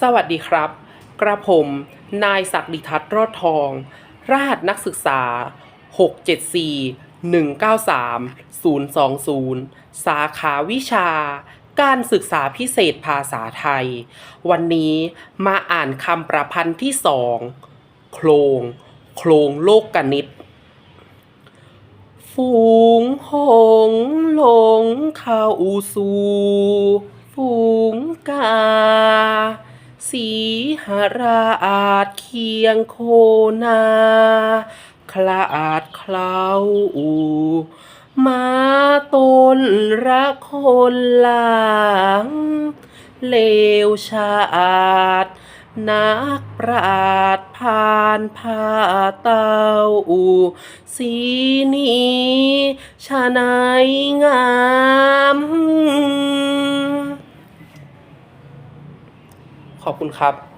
สวัสดีครับ กระผม นายศักดิทัศน์รอดทอง รหัสนักศึกษา 674 193 020 สาขาวิชา การศึกษาพิเศษภาษาไทย วันนี้มาอ่านคำประพันธ์ที่สอง โครง โครงโลกกนิตฝูงหงหลงเข้าสู่ฝูงกา สีหราอาจเคียงโคนาคลาอาดเคล้าอูมาตนรักคนหลัง เลวชาอาดนักปราดผ่านผ้าเต้าอูสีนี้ชะไหนงาม ขอบคุณครับ